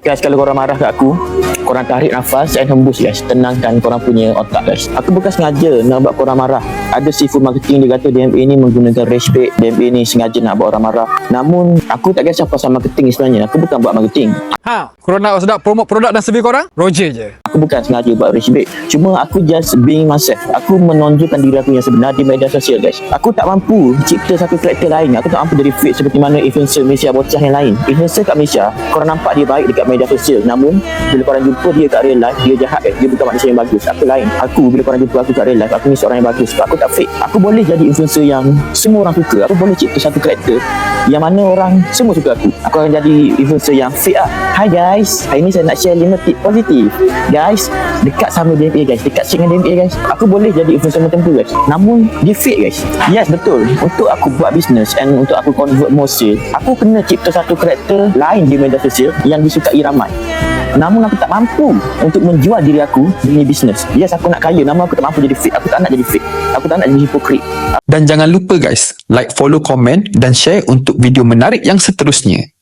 Guys, kalau korang marah kat aku, korang tarik nafas and hembus guys. Tenangkan korang punya otak guys. Aku bukan sengaja nak buat korang marah. Ada seafood marketing dia kata DMA ni menggunakan rage bait. DMA ni sengaja nak buat orang marah. Namun, aku tak kisah pasal marketing sebenarnya. Aku bukan buat marketing. Ha, korang nak sedap promote produk dan servis korang? Roger je. Aku bukan sengaja buat rage bait. Cuma aku just being myself. Aku menonjolkan diri aku yang sebenar di media sosial guys. Aku tak mampu cipta satu karakter lain. Aku tak mampu jadi fake seperti mana influencer Malaysia bocah yang lain. Influencer kat Malaysia, korang nampak dia baik dekat media sosial. Namun, bila korang jumpa dia kat real life, dia jahat eh. Dia bukan manusia yang bagus. Aku lain. Aku, bila korang jumpa aku kat real life, aku ni seorang yang bagus. Aku tak fake. Aku boleh jadi influencer yang semua orang suka. Aku boleh cipta satu karakter yang mana orang semua suka aku. Aku akan jadi influencer yang fake lah. Hi guys, hari ni saya nak share 5 tip positif. Guys, dekat sama DMA guys, dekat share dengan DMA guys. Aku boleh jadi influencer macam tu guys. Namun, dia fake guys. Yes, betul. Untuk aku buat bisnes and untuk aku convert more sale, aku kena cipta satu karakter lain di media sosial yang disukai ramai. Namun aku tak mampu untuk menjual diri aku demi bisnes. Yes, aku nak kaya. Namun aku tak mampu jadi fake. Aku tak nak jadi fake. Aku tak nak jadi hipokrit. Dan jangan lupa guys, like, follow, komen dan share untuk video menarik yang seterusnya.